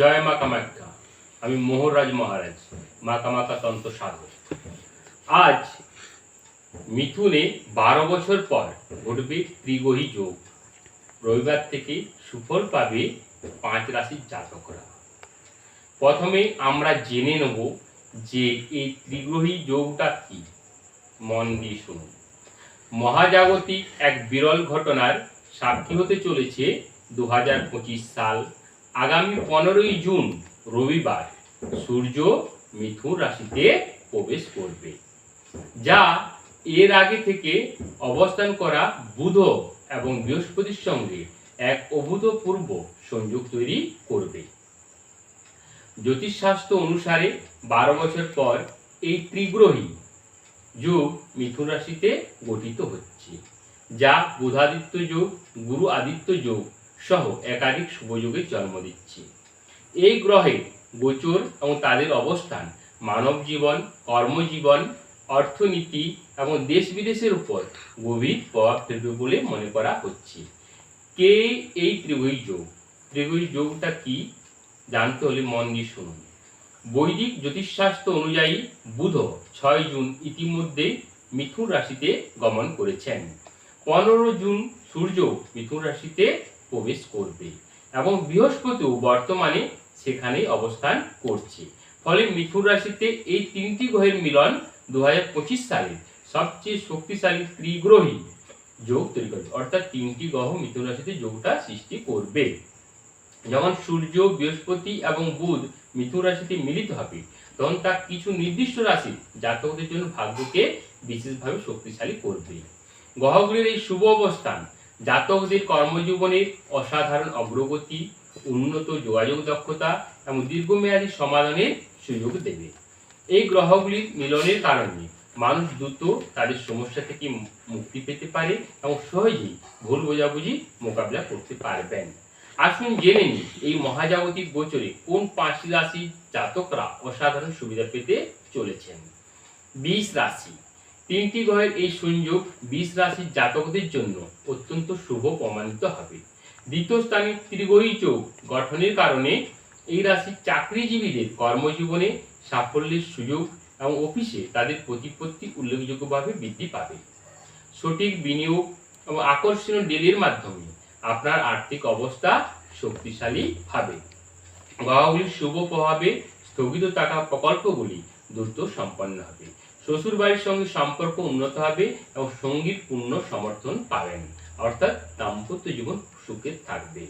জয় মা কামাখ্যা। আমি মোহনরাজ মহারাজ, মা কামাখ্যা তন্ত্র সাধক আজ মিথুনে বারো বছর পর ঘটবে ত্রিগহী যোগ। রবিবার থেকে সুফল পাবে পাঁচ রাশির জাতকরা। প্রথমে আমরা জেনে নেব যে এই ত্রিগ্রহী যোগটা কি। মন দিয়ে শুনুন। মহাজাগতিক এক বিরল ঘটনার সাক্ষী হতে চলেছে দু হাজার পঁচিশ সাল আগামী পনেরোই জুন, রবিবার, সূর্য মিথুন রাশিতে প্রবেশ করবে, যা এর আগে থেকে অবস্থান করা বুধ এবং বৃহস্পতির সঙ্গে এক অভূতপূর্ব সংযোগ তৈরি করবে। জ্যোতিষশাস্ত্র অনুসারে বারো বছর পর এই ত্রিগ্রহী যুগ মিথুন রাশিতে গঠিত হচ্ছে, যা বুধাদিত্য যোগ, গুরু আদিত্য যোগ সহ একাধিক শুভযোগের জন্ম দিচ্ছে। এই গ্রহে গোচর এবং তাদের অবস্থান, মানব জীবন, কর্মজীবন, অর্থনীতি এবং দেশ বিদেশের উপর গভীর প্রভাব ফেলবে বলে মনে করা হচ্ছে। কে এই ত্রিভুজ যোগ? ত্রিভুজ যোগটা কি? জানতে হলে মন দিয়ে শুনুন। বৈদিক জ্যোতিষশাস্ত্র অনুযায়ী বুধ ছয় জুন ইতিমধ্যে মিথুন রাশিতে গমন করেছেন। পনেরো জুন সূর্য মিথুন রাশিতে প্রবেশ করবে। এবং বৃহস্পতিও বর্তমানে সেখানেই অবস্থান করছে। ফলে মিথুন রাশিতে এই তিনটি গ্রহের মিলন দু সালে সবচেয়ে শক্তিশালী ত্রিগ্রহী যোগ তৈরি করবে অর্থাৎ তিনটি গ্রহ মিথুন রাশিতে যোগটা সৃষ্টি করবে। যখন সূর্য, বৃহস্পতি এবং বুধ মিথুন রাশিতে মিলিত হবে। তখন তা কিছু নির্দিষ্ট রাশি জাতকদের জন্য ভাগ্যকে বিশেষভাবে শক্তিশালী করবে। গ্রহগুলির এই শুভ অবস্থান জাতকদের কর্মজীবনের অসাধারণ অগ্রগতি, উন্নত যোগাযোগ দক্ষতা এবং দীর্ঘমেয়াদী সমাধানের সুযোগ দেবে। এই গ্রহগুলির মিলনের কারণে মানুষ দ্রুত তাদের সমস্যা থেকে মুক্তি পেতে পারে এবং সহজেই ভুল বোঝাবুঝি মোকাবিলা করতে পারবেন। আসুন জেনে নিই, এই মহাজাগতিক গোচরে কোন পাঁচটি রাশি জাতকরা অসাধারণ সুবিধা পেতে চলেছেন? বিশ রাশি তিনটি গ্রহের এই সংযোগ বিষ রাশির জাতকদের জন্য অত্যন্ত শুভ প্রমাণিত হবে। দ্বিতীয় স্থানে ত্রিগহী যোগ গঠনের কারণে এই রাশির চাকরিজীবীদের কর্মজীবনে সাফল্যের সুযোগ এবং অফিসে তাদের প্রতিপত্তি উল্লেখযোগ্যভাবে বৃদ্ধি পাবে। সঠিক বিনিয়োগ এবং আকর্ষণীয় ডিলের মাধ্যমে আপনার আর্থিক অবস্থা শক্তিশালী হবে। গ্রহগুলির শুভ প্রভাবে স্থগিত থাকা প্রকল্পগুলি দ্রুত সম্পন্ন হবে। শ্বশুর বাড়ির সঙ্গে সম্পর্ক উন্নত হবে এবং সঙ্গীর পূর্ণ সমর্থন পাবেন। অর্থাৎ দাম্পত্য জীবন সুখে থাকবে।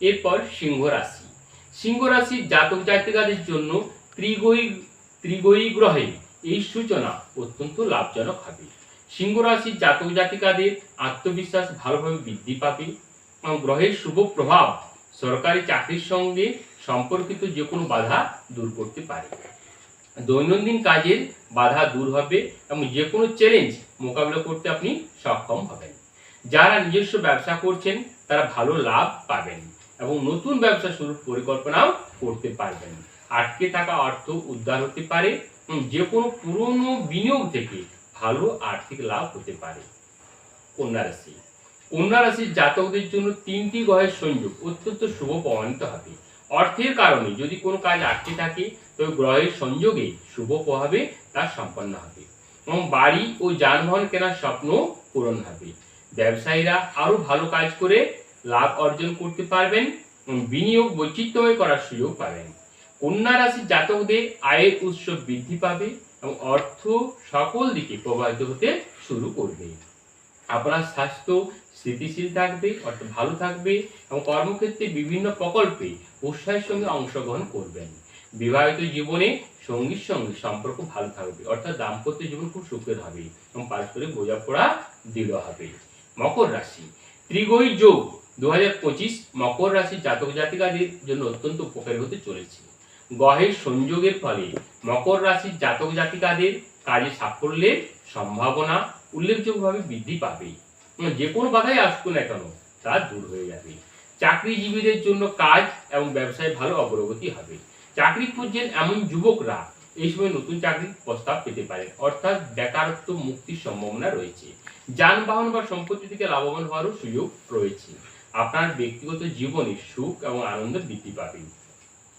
এরপর সিংহ রাশি সিংহ রাশির জাতক জাতিকাদের জন্য ত্রিগয়ী ত্রিগয়ী গ্রহে এই সূচনা অত্যন্ত লাভজনক হবে। সিংহ রাশির জাতক জাতিকাদের আত্মবিশ্বাস ভালোভাবে বৃদ্ধি পাবে এবং গ্রহের শুভ প্রভাব সরকারি চাকরির সঙ্গে সম্পর্কিত যে কোনো বাধা দূর করতে পারে। দৈনন্দিন কাজের বাধা দূর হবে এবং যে কোনো চ্যালেঞ্জ মোকাবিলা করতে আপনি সক্ষম হবেন। যারা নিজস্ব ব্যবসা করছেন, তারা ভালো লাভ পাবেন এবং নতুন ব্যবসা শুরুর পরিকল্পনাও করতে পারবেন। আটকে থাকা অর্থ উদ্ধার হতে পারে যে কোনো পুরনো বিনিয়োগ থেকে ভালো আর্থিক লাভ হতে পারে। কন্যা রাশি। কন্যা রাশির জাতকদের জন্য তিনটি গ্রহের সংযোগ অত্যন্ত শুভ প্রমাণিত হবে। অর্থের কারণে যদি কোনো কাজ আটকে থাকে তবে গ্রহের সংযোগে শুভ প্রভাবে তা সম্পন্ন হবে এবং বাড়ি ও যানবাহন কেনার স্বপ্ন পূরণ হবে। ব্যবসায়ীরা আরও ভালো কাজ করে লাভ অর্জন করতে পারবেন এবং বিনিয়োগ বৈচিত্র্যময় করার সুযোগ পাবেন। কন্যা রাশির জাতকদের আয়ের উৎস বৃদ্ধি পাবে এবং অর্থ সকল দিকে প্রবাহিত হতে শুরু করবে। আপনার স্বাস্থ্য স্থিতিশীল থাকবে, অর্থাৎ ভালো থাকবে এবং কর্মক্ষেত্রে বিভিন্ন প্রকল্পে উৎসাহের সঙ্গে অংশগ্রহণ করবেন। বিবাহিত জীবনে সঙ্গীর সঙ্গে সম্পর্ক ভালো থাকবে, অর্থাৎ দাম্পত্য জীবন খুব সুখের হবে এবং পারস্পরিক বোঝাপড়া দৃঢ় হবে। মকর রাশি ত্রিগয়ী যোগ দু হাজার পঁচিশ মকর রাশির জাতক জাতিকাদের জন্য অত্যন্ত উপকারী হতে চলেছে। গ্রহের সংযোগের ফলে মকর রাশির জাতক জাতিকাদের কাজে সাফল্যের সম্ভাবনা উল্লেখযোগ্যভাবে বৃদ্ধি পাবে যে কোনো বাধাই আসুক না কেন তা দূর হয়ে যাবে। চাকরিজীবীদের জন্য কাজ এবং ব্যবসায় ভালো অগ্রগতি হবে। চাকরি খুঁজছেন এমন যুবকরা এই সময় নতুন চাকরির প্রস্তাব পেতে পারেন। অর্থাৎ বেকারত্ব মুক্তির সম্ভাবনা রয়েছে। যানবাহন বা সম্পত্তি থেকে লাভবান হওয়ারও সুযোগ রয়েছে। আপনার ব্যক্তিগত জীবনে সুখ এবং আনন্দ বৃদ্ধি পাবে।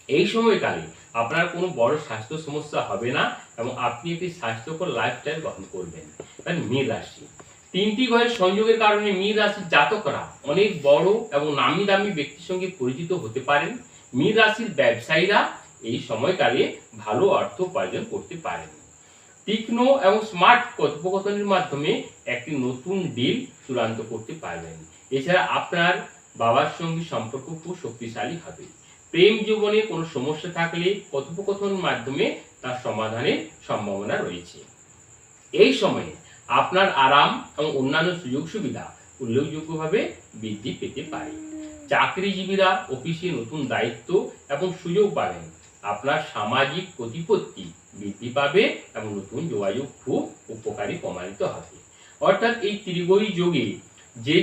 এই সময়কালে আপনার কোনো বড় স্বাস্থ্য সমস্যা হবে না এবং আপনি একটি স্বাস্থ্যকর লাইফস্টাইল গঠন করবেন। কারণ মীন রাশি। তিনটি ঘরের সংযোগের কারণে মীন রাশির জাতকরা অনেক বড় এবং নামি দামি ব্যক্তির সঙ্গে পরিচিত হতে পারেন। মীন রাশির ব্যবসায়ীরা এই সময়কালে ভালো অর্থ উপার্জন করতে পারেন। তীক্ষ্ণ এবং স্মার্ট কথোপকথনের মাধ্যমে একটি নতুন ডিল চূড়ান্ত করতে পারবেন। এছাড়া আপনার বাবার সঙ্গে সম্পর্ক খুব শক্তিশালী হবে। প্রেম জীবনে কোনো সমস্যা থাকলে কথোপকথনের মাধ্যমে তার সমাধানের সম্ভাবনা রয়েছে। এই সময়ে আপনার আরাম এবং অন্যান্য সুযোগ সুবিধা উল্লেখযোগ্যভাবে বৃদ্ধি পেতে পারে। চাকরিজীবীরা অফিসে নতুন দায়িত্ব এবং সুযোগ পাবেন। আপনার সামাজিক প্রতিপত্তি বৃদ্ধি পাবে এবং নতুন যোগাযোগ খুব উপকারী প্রমাণিত হবে। অর্থাৎ এই ত্রিগয়ী যোগে যে যে